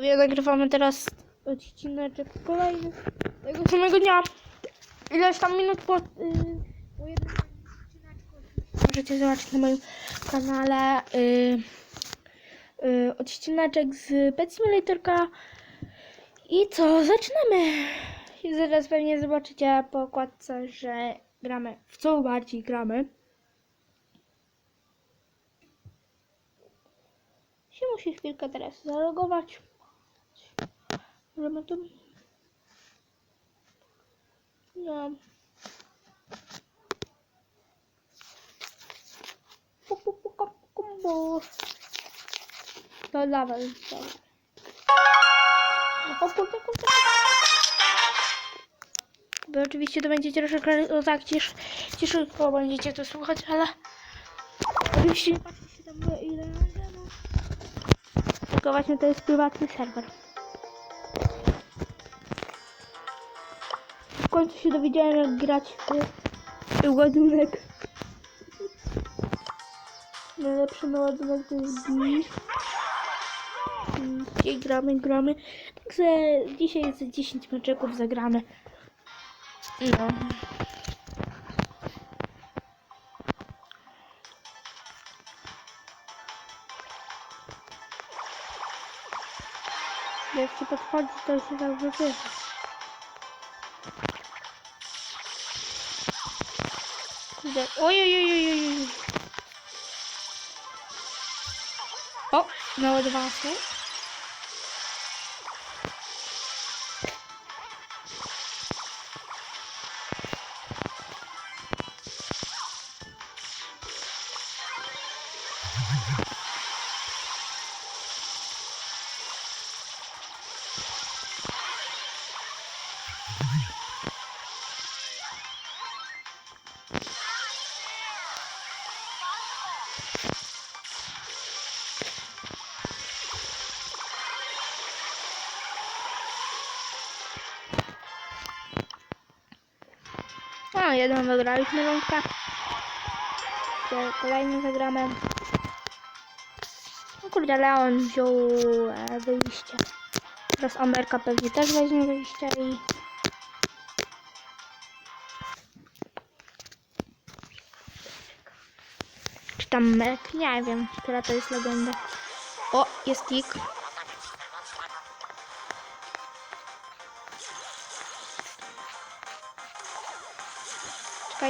Sobie nagrywamy teraz odcineczek kolejny tego samego dnia. Ileś tam minut po, yy, po jednym odcineczku. Możecie zobaczyć na moim kanale yy, yy, odcineczek z Pet Simulatorka. I co? Zaczynamy! I zaraz pewnie zobaczycie po okładce, że gramy w co bardziej gramy. się musi chwilkę teraz zalogować. No. Pu, kum, kumbo. To dawaj, dawaj. O kurde, kurde. Wy oczywiście to będziecie troszeczkę no tak ciesz, ciężko będziecie to słuchać, ale oczywiście nie patrzcie tam ile no. Tylko właśnie to jest prywatny serwer. Końcu się dowiedziałem jak grać w ładunek. Najlepszy ładunek to jest B. Dzisiaj gramy, gramy. Także dzisiaj jest 10 meczeków zagrane. No. Jak się podchodzi, to się tak wypycha. Oh yeah yeah yeah yeah yeah! Oh, no advancement. Jedną wygraliśmy rączkę. Kolejny zagramy. No kurde, Leon wziął e, wyjście. Teraz Amerka pewnie też weźmie wyjście i... Czy tam Mek? Nie wiem, która to jest legenda. O, jest tik.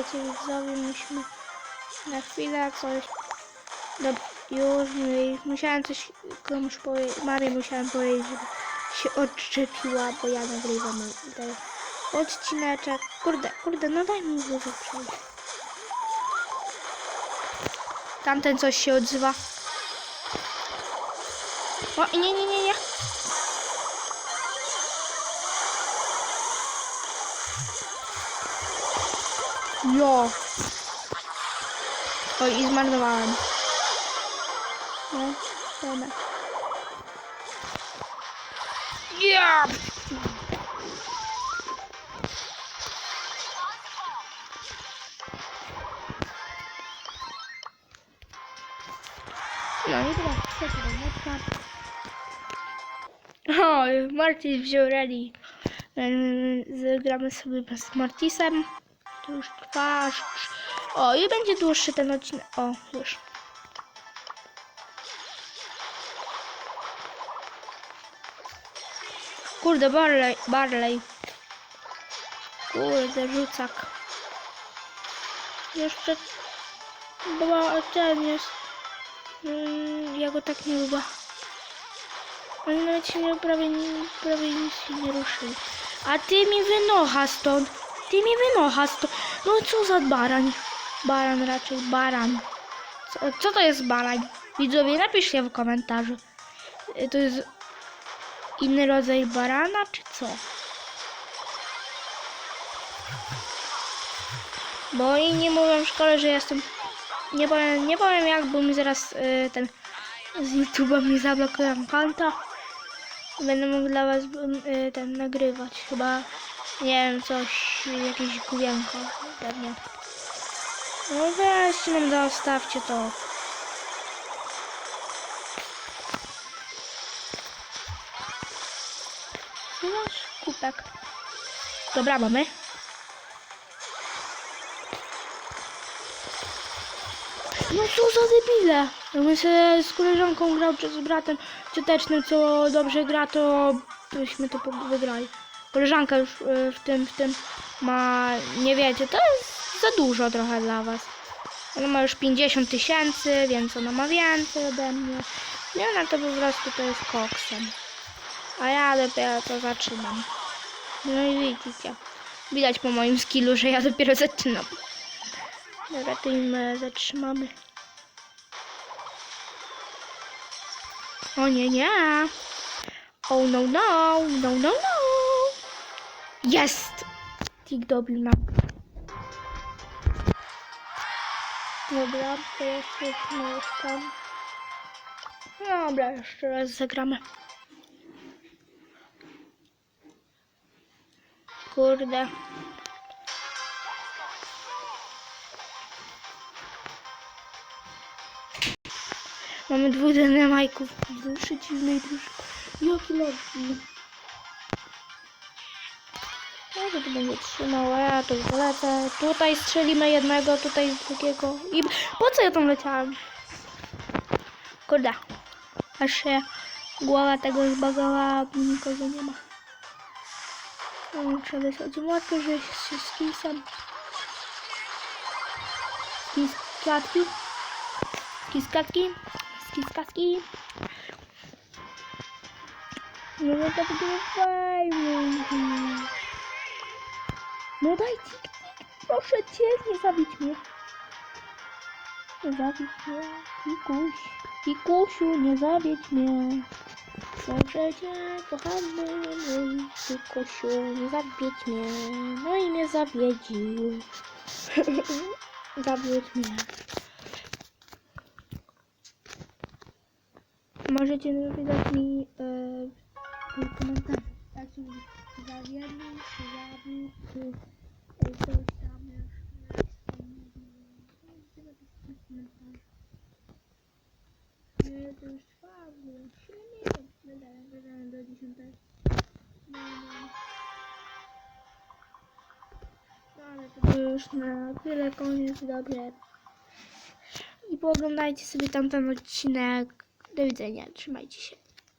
Czekajcie, widzowie, musimy na chwilę coś... Dob już musiałem coś komuś powiedzieć, mamie musiałem powiedzieć, żeby się odczepiła, bo ja nagrywam tutaj odcineczek. Kurde, kurde, no daj mi głowę przejść. Tamten coś się odzywa. O, nie, nie, nie, nie. Jo. Oj, i zmarnowałem. No, dobra. Ja! No i teraz trzecia ręka. O, Martis wziął ready. Zagramy sobie z Martisem. To już trwa. O, i będzie dłuższy ten odcinek. O, już. Kurde, Barley, Barley. Kurde, rzucak. Jeszcze była ten jest. Mm, ja go tak nie lubię. Oni nawet się nie, prawie, prawie nic nie ruszyli. A ty mi wynocha stąd. Ty mi wynocha stąd. No co za baran? Baran raczej, baran. Co, co to jest baran? Widzowie, napiszcie w komentarzu. Y, To jest inny rodzaj barana, czy co? Bo oni nie mówią w szkole, że jestem... Nie powiem, nie powiem jak, bo mi zaraz y, ten z YouTube'a mi zablokują konto. Będę mógł dla was y, ten nagrywać. Chyba, nie wiem, coś, jakieś główienko pewnie. No weźcie nam zostawcie to. Otwierasz kubek. Dobra, mamy. No co za debile. Jakbym się z koleżanką grał, czy z bratem ciotecznym, co dobrze gra, to byśmy to wygrali. Koleżanka już e, w tym, w tym ma, nie wiecie, to jest za dużo trochę dla was. Ona ma już 50 tysięcy, więc ona ma więcej ode mnie. I ona to po prostu to jest koksem. A ja dopiero to zaczynam. No i widzicie. Widać po moim skillu, że ja dopiero zaczynam. Dobra, tym e, zatrzymamy. O nie, nie. Oh no, no, no, no, no. Jest! Tik dobił nam. Dobra, to jest już tam. Dobra, jeszcze raz zagramy. Kurde. Mamy dwóch dynamajków w przeciwnej drużynie. Jaki lobby. Może to będzie trzymało, ja to już lecę. Tutaj strzelimy jednego, tutaj drugiego. I po co ja tam leciałem? Kurde. Aż się głowa tego zbagała, a nikogo nie ma. No, Muszę wysłać młotkę, że się z kisem. Skis klatki. Skis klatki. Skis klatki. No to będzie fajnie. No daj tik, tik, proszę cię, nie zabić mnie. Nie zabić mnie, Pikuś. Pikusiu, nie zabić mnie. Proszę cię, kochany mój Pikusiu, nie zabić mnie. No i mnie zawiedził. Zawiedź mnie. Możecie napisać mi e, w komentarzu. Tak, w komentarzu. Nie, to już trwa, bo 7 minut. Wydaje, wydaje do 10. No, no. No, to już na tyle koniec, dobrze. I pooglądajcie sobie tamten odcinek. Do widzenia, trzymajcie się.